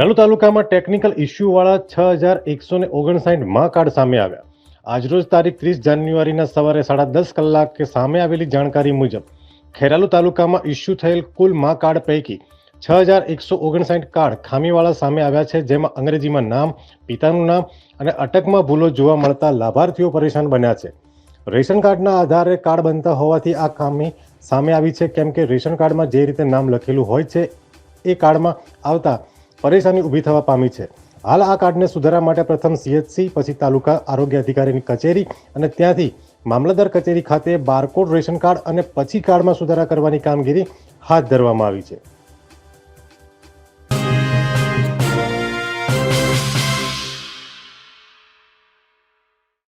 ખેરાલુ તાલુકામાં ટેકનિકલ ઇસ્યુવાળા છ હજાર એકસો ને ઓગણસાઠ મા કાર્ડ સામે આવ્યા. આજરોજ તારીખ ત્રીસ જાન્યુઆરીના સવારે સાડા દસ કલાકે સામે આવેલી જાણકારી મુજબ ખેરાલુ તાલુકામાં ઇસ્યુ થયેલ કુલ મા કાર્ડ પૈકી છ હજાર એકસો ઓગણસાઠ કાર્ડ ખામીવાળા સામે આવ્યા છે, જેમાં અંગ્રેજીમાં નામ, પિતાનું નામ અને અટકમાં ભૂલો જોવા મળતા લાભાર્થીઓ પરેશાન બન્યા છે. રેશન કાર્ડના આધારે કાર્ડ બનતા હોવાથી આ ખામી સામે આવી છે. કેમ કે રેશન કાર્ડમાં જે રીતે નામ લખેલું હોય છે, એ કાર્ડમાં આવતા પરેશાની ઊભી થવા પામી છે. હાલ આ કાર્ડને સુધારા માટે પ્રથમ સીએચસી પછી તાલુકા આરોગ્ય અધિકારીની કચેરી અને ત્યાંથી મામલતદાર કચેરી ખાતે બારકોડ રેશન કાર્ડ અને પછી કાર્ડમાં સુધારા કરવાની કામગીરી હાથ ધરવામાં આવી છે.